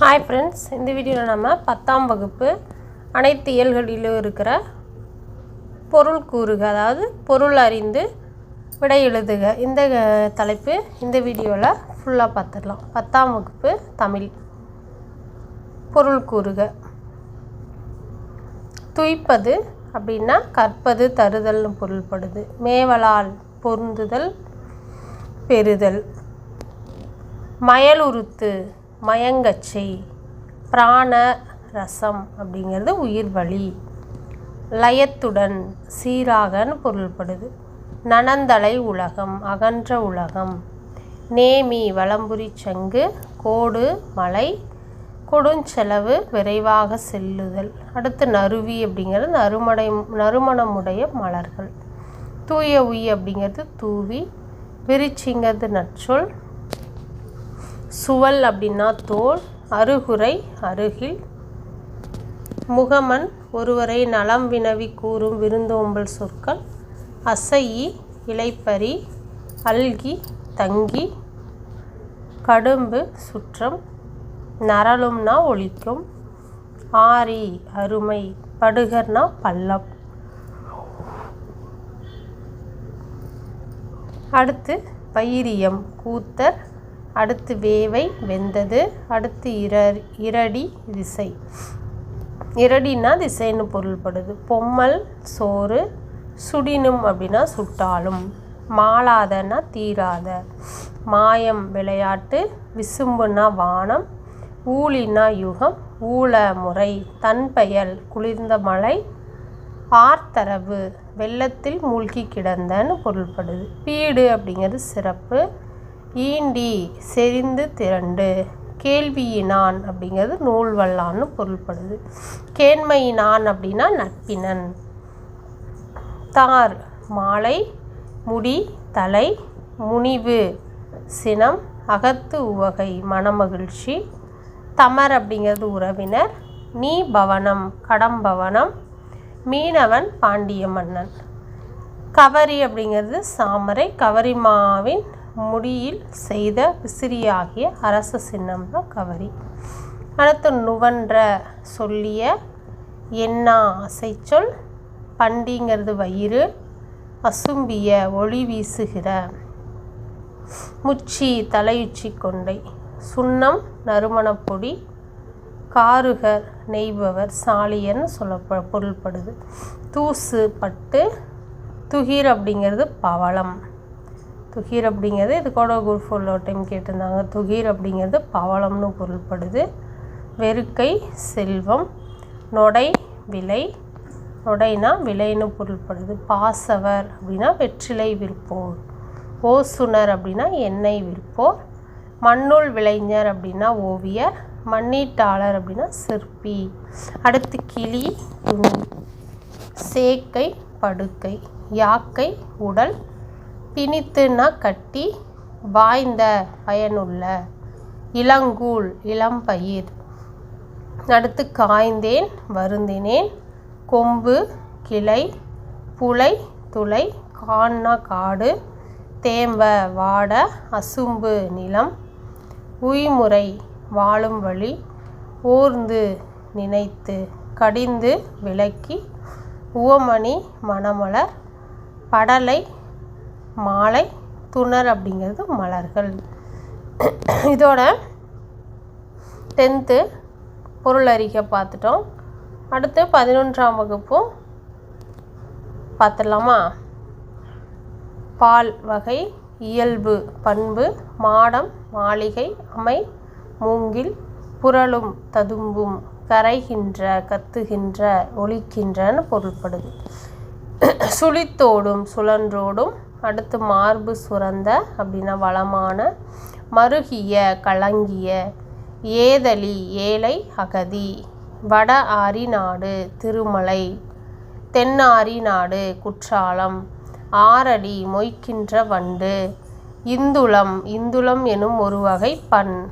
Hi friends இந்த வீடியோவில் நம்ம பத்தாம் வகுப்பு அனைத்து இயல்களிலும் இருக்கிற பொருள் கூறுக அதாவது பொருள் அறிந்து விடை எழுதுக. இந்த தலைப்பு இந்த வீடியோவில் ஃபுல்லாக பார்த்துடலாம் பத்தாம் வகுப்பு தமிழ் பொருள் கூறுக. துய்ப்பது அப்படின்னா கற்பது தருதல்னு பொருள்படுது. மேவலால் பொருந்துதல் பெறுதல். மயலுறுத்து மயங்கச்சை பிராண ரசம் அப்படிங்கிறது உயிர் வழி. லயத்துடன் சீராகன்னு பொருள்படுது. நனந்தலை உலகம் அகன்ற உலகம். நேமி வளம்புரி சங்கு கோடு மலை கொடுஞ்செலவு விரைவாக செல்லுதல். அடுத்து நறுவி அப்படிங்கிறது நறுமடை நறுமணமுடைய மலர்கள். தூய உய் அப்படிங்கிறது தூவி விரிச்சிங்கிறது நற்சொல். சுவல் அப்படின்னா தோல் அருகுரை அருகில். முகமன் ஒருவரை நலம் வினவி கூறும் விருந்தோம்பல் சொற்கள். அசையி இலைப்பறி அல்கி தங்கி. கடும்பு சுற்றம். நரளும்னா ஒழிக்கும். ஆரி அருமை. படுகர்னா பள்ளம். அடுத்து பைரியம் கூத்தர். அடுத்து வேவை வெந்தது அடுத்து இர இரடி திசை இரடினா திசைன்னு பொருள்படுது. பொம்மல் சோறு சுடினும் அப்படின்னா சுட்டாலும். மாளாதன்னா தீராத. மாயம் விளையாட்டு விசும்புனா வானம். ஊழினா யுகம் ஊழ முறை. தன்பெயல் குளிர்ந்த மலை ஆர்த்தரவு வெள்ளத்தில் மூழ்கி கிடந்தன்னு பொருள்படுது. பீடு அப்படிங்கிறது சிறப்பு. ஈண்டி செறிந்து திரண்டு. கேள்வியினான் அப்படிங்கிறது நூல் வல்லான்னு பொருள்படுது. கேண்மையினான் அப்படின்னா நட்பினன். தார் மாலை முடி தலை முனிவு சினம் அகத்து உவகை மனமகிழ்ச்சி. தமர் அப்படிங்கிறது உறவினர். நீ பவனம் கடம்பவனம் மீனவன் பாண்டிய மன்னன். கவரி அப்படிங்கிறது சாமரை. கவரிமாவின் முடியில் செய்த விசிறியாகிய அரச சின்னம்னா கவரி. அடுத்து நுவன்ற சொல்லிய என்னா அசைச்சொல் பண்டிங்கிறது வயிறு அசும்பிய ஒளி வீசுகிற. முச்சி தலையுச்சி கொண்டை சுண்ணம் நறுமணப்பொடி காருகர் நெய்பவர் சாலியன்னு சொல்ல பொருள்படுது. தூசு பட்டு துகிர் அப்படிங்கிறது பவளம். துகீர் அப்படிங்கிறது இது கூட குரூப் ஃபோரில் ஒரு டைம் கேட்டிருந்தாங்க. துகீர் அப்படிங்கிறது பவளம்னு பொருள்படுது. வெறுக்கை செல்வம் நொடை விலை நொடைனா விலைன்னு பொருள்படுது. பாசவர் அப்படின்னா வெற்றிலை விற்போர். ஓசுனர் அப்படின்னா எண்ணெய் விற்போர். மண்ணுள் விளைஞர் அப்படின்னா ஓவியர். மண்ணீட்டாளர் அப்படின்னா சிற்பி. அடுத்து கிளி துணி சேக்கை படுக்கை. யாக்கை உடல். பிணித்துனா கட்டி வாய்ந்த பயனுள்ள இளங்கூழ் இளம்பயிர். நடுத்து காய்ந்தேன் வருந்தினேன். கொம்பு கிளை புலை துளை கான்னா காடு தேம்ப வாட அசும்பு நிலம். உய்முறை வாழும் வழி ஊர்ந்து நினைத்து கடிந்து விளக்கி உவமணி மணமலர் படலை மாலை துணர் அப்படிங்கிறது மலர்கள். இதோட டென்த்து பொருள் அறிக்கை பார்த்துட்டோம். அடுத்து பதினொன்றாம் வகுப்பும் பார்த்துடலாமா? பால் வகை இயல்பு பண்பு மாடம் மாளிகை அமை மூங்கில் புரளும் ததும்பும் கரைகின்ற கத்துகின்ற ஒழிக்கின்றன்னு பொருள்படுது. சுழித்தோடும் சுழன்றோடும் அடுத்து மார்பு சுரந்த அப்படின்னா வளமான மருகிய கலங்கிய ஏதலி ஏழை அகதி வட ஆரி நாடு திருமலை தென்னாரி நாடு குற்றாலம் ஆரடி மொய்க்கின்ற வண்டு இந்துளம் இந்துளம் எனும் ஒரு வகை பண்.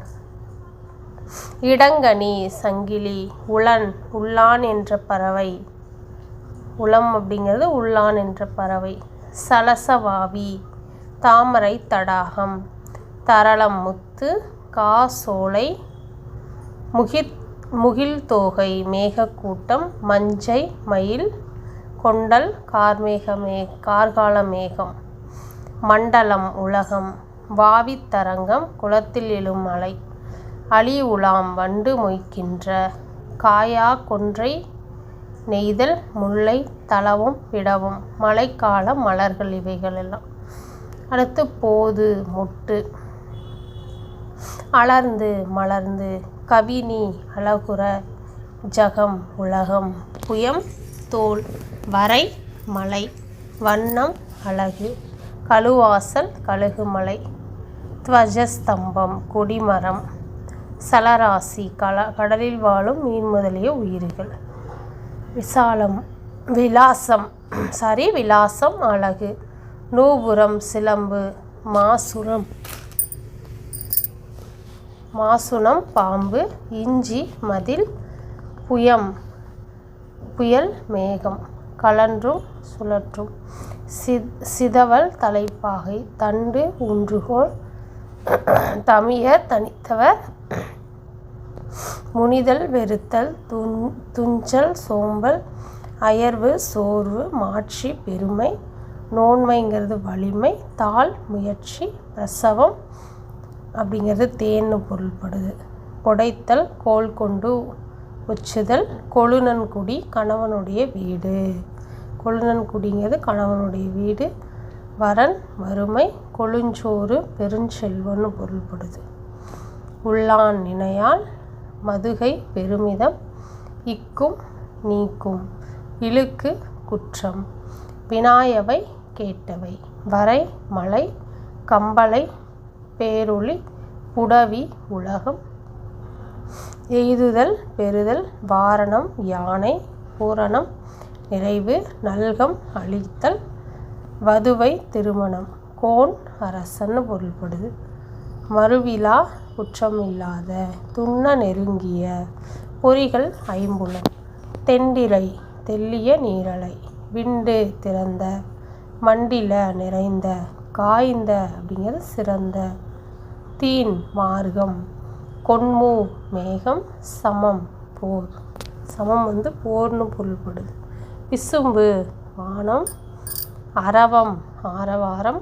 இடங்கனி சங்கிலி உளன் உள்ளான் என்ற பறவை. உளம் அப்படிங்கிறது உள்ளான் என்ற பறவை. சலசவாவி. தாமரை தடாகம். தரளம் முத்து. காசோலை. முகித் முகில் தோகை மேகக்கூட்டம். மஞ்சை. மயில். கொண்டல். கார்மேகமே கார்கால மேகம். மண்டலம் உலகம். வாவித்தரங்கம் குளத்தில் எழும் மலை. அழி உலாம் வண்டு மொய்க்கின்ற. காயா கொன்றை நெய்தல் முல்லை தளவும் பிடவும் மழைக்கால மலர்கள் இவைகள் எல்லாம் அடுத்து போது முட்டு. அலர்ந்து மலர்ந்து கவினி அழகுற ஜகம் உலகம் புயம் தோல் வரை மலை வண்ணம் அழகு கழுவாசல் கழுகுமலை துவஜஸ்தம்பம் கொடிமரம் சலராசி கல கடலில் வாழும் மீன் முதலிய உயிர்கள். விசாலம் விலாசம் சாரி விலாசம் அழகு நூபுரம் சிலம்பு மாசுரம். மாசுனம் பாம்பு இஞ்சி மதில் புயம் புயல் மேகம் கலன்றும் சுழற்றும். சித் சிதவல் தலைப்பாகை தண்டு ஊன்றுகோல் தமியர் தனித்தவர் முனிதல் வெறுத்தல் துன் துஞ்சல் சோம்பல் அயர்வு சோர்வு மாட்சி பெருமை நோன்மைங்கிறது வலிமை தாள் முயற்சி பிரசவம் அப்படிங்கிறது தேன்னு பொருள்படுது. புடைத்தல் கோல் கொண்டு உச்சுதல் கொழுநன்குடி கணவனுடைய வீடு. கொழுநன்குடிங்கிறது கணவனுடைய வீடு. வரன் வறுமை கொழுஞ்சோறு பெருஞ்செல்வன்னு பொருள்படுது. உள்ளான் நினையால் மதுகை பெருமிதம் இக்கும் நீக்கும் இழுக்கு குற்றம் வினாயவை கேட்டவை வரை மலை கம்பளை பேருளி புடவி உலகம் எய்துதல் பெறுதல் வாரணம் யானை பூரணம் நிறைவு நல்கம் அழித்தல் வதுவை திருமணம் கோன் அரசன்னு பொருள்படுது மறுவிழா குற்றம் இல்லாத துண்ண நெருங்கிய பொறிகள் ஐம்புலம் தெண்டிலை தெல்லிய நீரலை விண்டு திறந்த மண்டில நிறைந்த காய்ந்த அப்படிங்கிறது சிறந்த தீன் மார்க்கம் கொன்மூ மேகம் சமம் போர். சமம் வந்து போர்னு பொருள்படுது. விசும்பு வானம் அரவம் ஆரவாரம்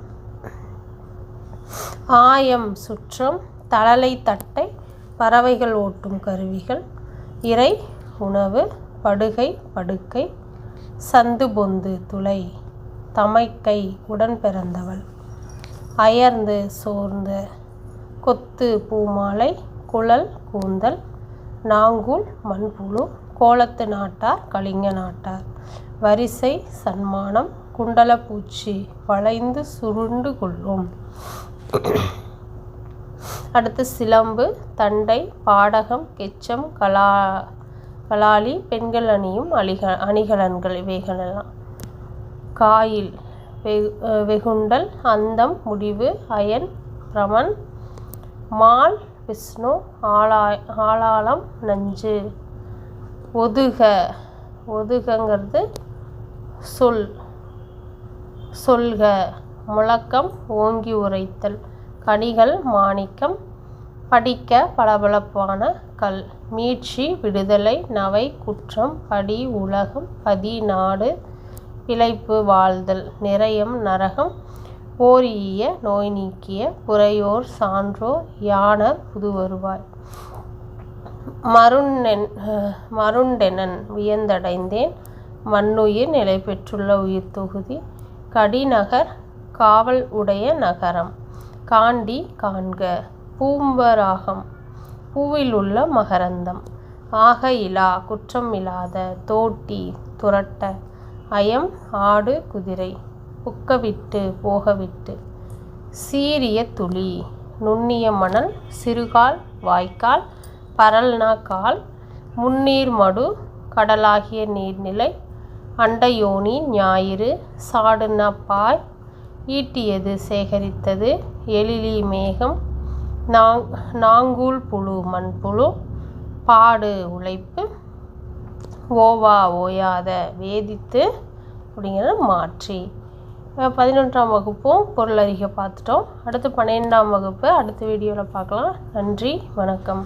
ஆயம் சுற்றம் தழலை தட்டை பறவைகள் ஓட்டும் கருவிகள் இறை உணவு படுகை படுக்கை சந்து பொந்து துளை தமைக்கை உடன் பிறந்தவள் அயர்ந்து சோர்ந்த கொத்து பூமாலை குழல் கூந்தல் நாங்கூல் மண்புழு கோலத்து நாட்டார் கலிங்க நாட்டார் வரிசை சன்மானம் குண்டலப்பூச்சி வளைந்து சுருண்டு கொள்ளும். அடுத்து சிலம்பு தண்டை பாடகம் கெச்சம் கலா கலாலி பெண்கள் அணியும் அணிக அணிகலன்கள் இவைகளெல்லாம். காயில் வெகு வெகுண்டல் அந்தம் முடிவு அயன் பிரமன் மால் விஷ்ணு ஆலா ஆளாளம் நஞ்சு. ஒதுக ஒதுகங்கிறது சொல். சொல்க. முழக்கம் ஓங்கி உரைத்தல். கனிகள் மாணிக்கம் படிக்க பளபளப்பான கல். மீட்சி விடுதலை நவை குற்றம் படி உலகம் பதி நாடு பிழைப்பு வாழ்தல். நிறையம் நரகம் போரிய நோய் நீக்கிய புறையோர் சான்றோர் யானர் புதுவருவாய். மருண்டென் மருண்டெனன் வியந்தடைந்தேன். மண்ணுயிர் நிலை பெற்றுள்ள உயிர் தொகுதி கடிநகர் காவல் உடைய நகரம். காண்டி காண்க. பூம்பராகம். பூவிலுள்ள மகரந்தம். ஆக இலா குற்றம் இல்லாத தோட்டி துரட்ட. அயம் ஆடு குதிரை. புக்கவிட்டு போகவிட்டு. சீரிய துளி. நுண்ணிய மணல். சிறுகால் வாய்க்கால் பரல்னா கால் முன்னீர் மடு கடலாகிய நீர்நிலை. அண்டயோனி ஞாயிறு சாடுன பாய் ஈட்டியது சேகரித்தது எழிலி மேகம். நாங் நாங்கூல் புழு மண்புழு. பாடு உழைப்பு. ஓவா ஓயாத வேதித்து அப்படிங்கிறத மாற்றி. பதினொன்றாம் வகுப்பும் பொருள் அறிக பார்த்துட்டோம். அடுத்து பன்னிரெண்டாம் வகுப்பு அடுத்த வீடியோவில் பார்க்கலாம். நன்றி வணக்கம்.